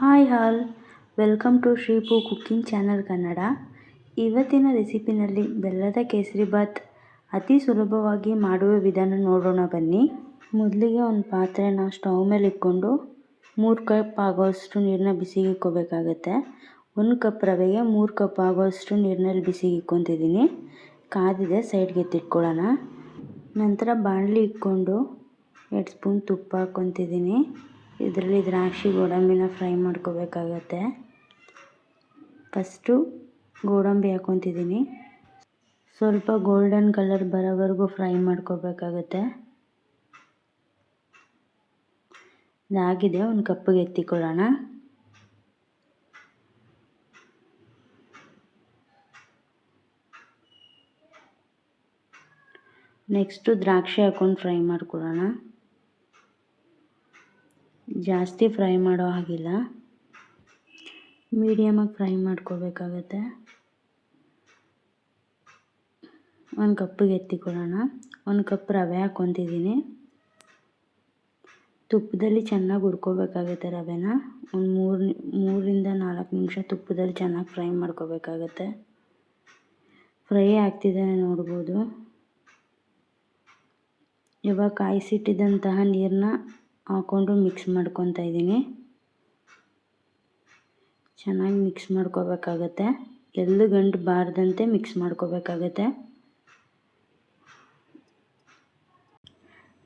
Hi all. Welcome to Shripu cooking channel Kannada. ಇವತ್ತಿನ ರೆಸಿಪಿನಲ್ಲಿ ಬೆಲ್ಲದ ಕೇಸರಿಬಾತ್ ಅತಿ ಸುಲಭವಾಗಿ ಮಾಡುವ ವಿಧಾನ ನೋಡೋಣ ಬನ್ನಿ. ಮೊದಲಿಗೆ ಒಂದು ಪಾತ್ರೆನ ಸ್ಟವ್ ಮೇಲೆ ಇಟ್ಕೊಂಡು ಮೂರು ಕಪ್ ಆಗೋಷ್ಟು ನೀರನ್ನ ಬಿಸಿಗೆ ಇಕ್ಕೋಬೇಕಾಗತ್ತೆ ಒಂದು ಕಪ್ ರವೆಗೆ ಮೂರು ಕಪ್ ಆಗೋಷ್ಟು ನೀರಿನಲ್ಲಿ ಇಕ್ಕೊತಿದ್ದೀನಿ ಕಾದಿದೆ ಸೈಡ್ಗೆ ಎತ್ತಿಟ್ಕೊಳ್ಳೋಣ. ನಂತರ ಬಾಣಲಿ ಇಟ್ಕೊಂಡು ಎರಡು ಸ್ಪೂನ್ ತುಪ್ಪ ಹಾಕ್ಕೊತಿದ್ದೀನಿ. ಇದರಲ್ಲಿ ದ್ರಾಕ್ಷಿ ಗೋಡಂಬಿನ ಫ್ರೈ ಮಾಡ್ಕೋಬೇಕಾಗತ್ತೆ. ಫಸ್ಟು ಗೋಡಂಬಿ ಹಾಕ್ಕೊತಿದ್ದೀನಿ. ಸ್ವಲ್ಪ ಗೋಲ್ಡನ್ ಕಲರ್ ಬರೋವರೆಗೂ ಫ್ರೈ ಮಾಡ್ಕೋಬೇಕಾಗತ್ತೆ. ಇದಾಗಿದೆ, ಒಂದು ಕಪ್ಪಿಗೆ ಎತ್ತಿಕೊಳ್ಳೋಣ. ನೆಕ್ಸ್ಟು ದ್ರಾಕ್ಷಿ ಹಾಕ್ಕೊಂಡು ಫ್ರೈ ಮಾಡ್ಕೊಳ್ಳೋಣ. ಜಾಸ್ತಿ ಫ್ರೈ ಮಾಡೋ ಹಾಗಿಲ್ಲ. ಮೀಡಿಯಮಾಗಿ ಫ್ರೈ ಮಾಡ್ಕೋಬೇಕಾಗತ್ತೆ. ಒಂದು ಕಪ್ಪಿಗೆ ಎತ್ತಿಕೊಳ್ಳೋಣ. ಒಂದು ಕಪ್ ರವೆ ಹಾಕ್ಕೊತಿದ್ದೀನಿ. ತುಪ್ಪದಲ್ಲಿ ಚೆನ್ನಾಗಿ ಹುರ್ಕೋಬೇಕಾಗತ್ತೆ ರವೆನ. ಒಂದು ಮೂರು, ಮೂರಿಂದ ನಾಲ್ಕು ನಿಮಿಷ ತುಪ್ಪದಲ್ಲಿ ಚೆನ್ನಾಗಿ ಫ್ರೈ ಮಾಡ್ಕೋಬೇಕಾಗತ್ತೆ. ಫ್ರೈ ಆಗ್ತಿದೆ ನೋಡ್ಬೋದು. ಇವಾಗ ಕಾಯಿಸಿಟ್ಟಿದ್ದಂತಹ ನೀರನ್ನ ಹಾಕ್ಕೊಂಡು ಮಿಕ್ಸ್ ಮಾಡ್ಕೊತಾ ಇದ್ದೀನಿ. ಚೆನ್ನಾಗಿ ಮಿಕ್ಸ್ ಮಾಡ್ಕೋಬೇಕಾಗತ್ತೆ. ಎಲ್ಲೂ ಗಂಟು ಬಾರದಂತೆ ಮಿಕ್ಸ್ ಮಾಡ್ಕೋಬೇಕಾಗತ್ತೆ.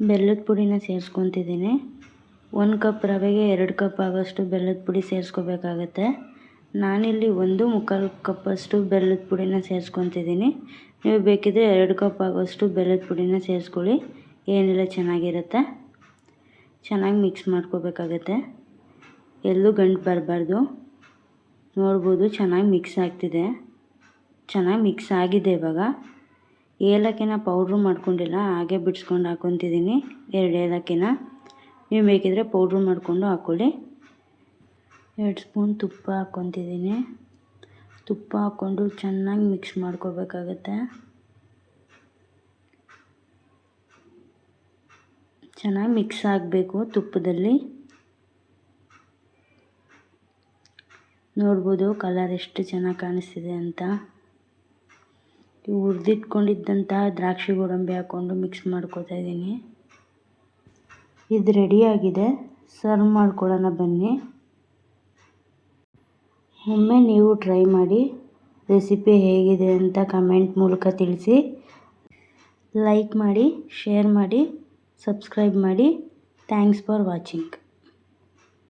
ಬೆಲ್ಲದ ಪುಡಿನ ಸೇರಿಸ್ಕೊತಿದ್ದೀನಿ. ಒಂದು ಕಪ್ ರವೆಗೆ ಎರಡು ಕಪ್ ಆಗೋಷ್ಟು ಬೆಲ್ಲದ ಪುಡಿ ಸೇರಿಸ್ಕೋಬೇಕಾಗತ್ತೆ. ನಾನಿಲ್ಲಿ ಒಂದು ಮುಕ್ಕಾಲು ಕಪ್ಪಷ್ಟು ಬೆಲ್ಲದ ಪುಡಿನ ಸೇರಿಸ್ಕೊತಿದ್ದೀನಿ. ನೀವು ಬೇಕಿದ್ದರೆ ಎರಡು ಕಪ್ ಆಗೋಷ್ಟು ಬೆಲ್ಲದ ಪುಡಿನ ಸೇರಿಸ್ಕೊಳ್ಳಿ. ಏನೆಲ್ಲ ಚೆನ್ನಾಗಿರುತ್ತೆ. ಚೆನ್ನಾಗಿ ಮಿಕ್ಸ್ ಮಾಡ್ಕೋಬೇಕಾಗತ್ತೆ. ಎಲ್ಲೂ ಗಂಟು ಬರಬಾರ್ದು. ನೋಡ್ಬೋದು ಚೆನ್ನಾಗಿ ಮಿಕ್ಸ್ ಆಗ್ತಿದೆ. ಚೆನ್ನಾಗಿ ಮಿಕ್ಸ್ ಆಗಿದೆ ಇವಾಗ. ಏಲಕ್ಕಿನ ಪೌಡ್ರು ಮಾಡ್ಕೊಂಡಿಲ್ಲ, ಹಾಗೆ ಬಿಡಿಸ್ಕೊಂಡು ಹಾಕೊತಿದ್ದೀನಿ ಎರಡು ಏಲಕ್ಕಿನ. ನೀವು ಬೇಕಿದ್ರೆ ಪೌಡ್ರು ಮಾಡಿಕೊಂಡು ಹಾಕ್ಕೊಳ್ಳಿ ಎರಡು ಸ್ಪೂನ್ ತುಪ್ಪ ಹಾಕ್ಕೊತಿದ್ದೀನಿ ತುಪ್ಪ ಹಾಕ್ಕೊಂಡು ಚೆನ್ನಾಗಿ ಮಿಕ್ಸ್ ಮಾಡ್ಕೋಬೇಕಾಗತ್ತೆ. ಚೆನ್ನಾಗಿ ಮಿಕ್ಸ್ ಆಗಬೇಕು ತುಪ್ಪದಲ್ಲಿ. ನೋಡ್ಬೋದು ಕಲರ್ ಎಷ್ಟು ಚೆನ್ನಾಗಿ ಕಾಣಿಸ್ತಿದೆ ಅಂತ. ಹುರಿದಿಟ್ಕೊಂಡಿದ್ದಂತಹ ದ್ರಾಕ್ಷಿ ಗೋಡಂಬಿ ಹಾಕ್ಕೊಂಡು ಮಿಕ್ಸ್ ಮಾಡ್ಕೋತಾ ಇದ್ದೀನಿ. ಇದು ರೆಡಿಯಾಗಿದೆ ಸರ್ವ್ ಮಾಡ್ಕೊಳ್ಳೋಣ ಬನ್ನಿ. ಒಮ್ಮೆ ನೀವು ಟ್ರೈ ಮಾಡಿ ರೆಸಿಪಿ ಹೇಗಿದೆ ಅಂತ ಕಮೆಂಟ್ ಮೂಲಕ ತಿಳಿಸಿ. ಲೈಕ್ ಮಾಡಿ ಶೇರ್ ಮಾಡಿ. ಸಬ್ಸ್ಕ್ರೈಬ್ ಮಾಡಿ. Thanks for watching